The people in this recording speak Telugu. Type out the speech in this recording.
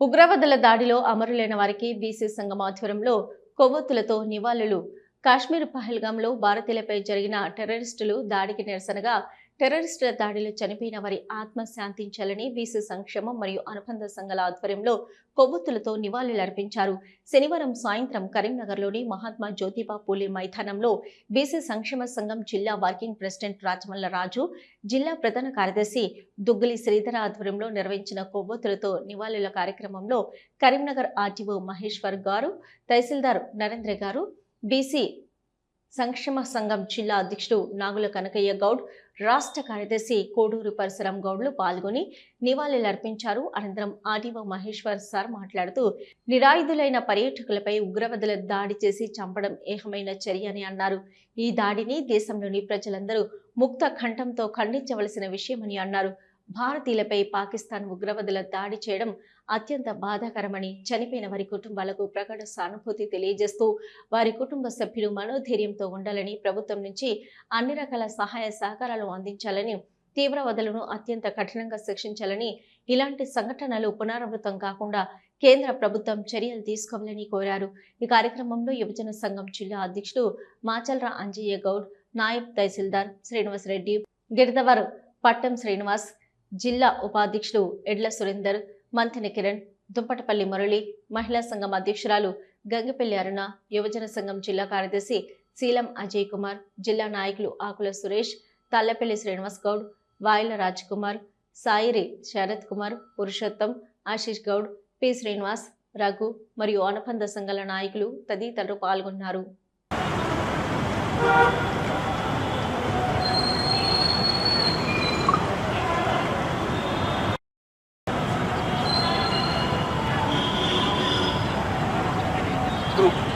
ఉగ్రవాదుల దాడిలో అమరులైన వారికి బీసీ సంఘం ఆధ్వర్యంలో కొవ్వొత్తులతో నివాళులు. కాశ్మీర్ పహల్గాంలో భారతీయులపై జరిగిన టెర్రరిస్టులు దాడికి నిరసనగా టెర్రరిస్టుల దాడిలో చనిపోయిన వారి ఆత్మ శాంతించాలని బీసీ సంక్షేమం మరియు అనుబంధ సంఘాల ఆధ్వర్యంలో కొవ్వొత్తులతో నివాళులర్పించారు. శనివారం సాయంత్రం కరీంనగర్లోని మహాత్మా జ్యోతిబా పూలే మైదానంలో బీసీ సంక్షేమ సంఘం జిల్లా వర్కింగ్ ప్రెసిడెంట్ రాజమల్ల రాజు జిల్లా ప్రధాన కార్యదర్శి దుగ్గలి శ్రీధర ఆధ్వర్యంలో నిర్వహించిన కొవ్వొత్తులతో నివాళుల కార్యక్రమంలో కరీంనగర్ ఆర్టీఓ మహేశ్వర్ గారు తహసీల్దార్ నరేంద్ర గారు బీసీ సంక్షేమ సంఘం జిల్లా అధ్యక్షుడు నాగుల కనకయ్య గౌడ్ రాష్ట్ర కార్యదర్శి కోడూరు పరశురాం గౌడ్లు పాల్గొని నివాళులర్పించారు అనంతరం ఆర్డీఓ మహేశ్వర్ సార్ మాట్లాడుతూ నిరాయుధులైన పర్యాటకులపై ఉగ్రవాదుల దాడి చేసి చంపడం ఏకమైన చర్య అని అన్నారు. ఈ దాడిని దేశంలోని ప్రజలందరూ ముక్త కంఠంతో ఖండించవలసిన విషయమని అన్నారు. భారతీయులపై పాకిస్తాన్ ఉగ్రవాదుల దాడి చేయడం అత్యంత బాధాకరమని చనిపోయిన వారి కుటుంబాలకు ప్రగాఢ సానుభూతి తెలియజేస్తూ వారి కుటుంబ సభ్యులు మనోధైర్యంతో ఉండాలని ప్రభుత్వం నుంచి అన్ని రకాల సహాయ సహకారాలు అందించాలని తీవ్రవాదులను అత్యంత కఠినంగా శిక్షించాలని ఇలాంటి సంఘటనలు పునరావృతం కాకుండా కేంద్ర ప్రభుత్వం చర్యలు తీసుకోవాలని కోరారు. ఈ కార్యక్రమంలో యువజన సంఘం జిల్లా అధ్యక్షుడు మాచల్రా అంజయ్య గౌడ్ నాయబ్ తహసీల్దార్ శ్రీనివాస్ రెడ్డి గిరిదవర్ పట్టం శ్రీనివాస్ జిల్లా ఉపాధ్యక్షుడు ఎడ్ల సురేందర్ మంతిని కిరణ్ దుంపటపల్లి మురళి మహిళా సంఘం అధ్యక్షురాలు గంగపల్లి అరుణ యువజన సంఘం జిల్లా కార్యదర్శి శీలం అజయ్ కుమార్ జిల్లా నాయకులు ఆకుల సురేష్ తల్లపల్లి శ్రీనివాస్ గౌడ్ వాయిల రాజ్ కుమార్ సాయిరి శరత్ కుమార్ పురుషోత్తం ఆశీష్ గౌడ్ పి శ్రీనివాస్ రఘు మరియు అనుబంధ సంఘాల నాయకులు తదితరులు పాల్గొన్నారు. grupo.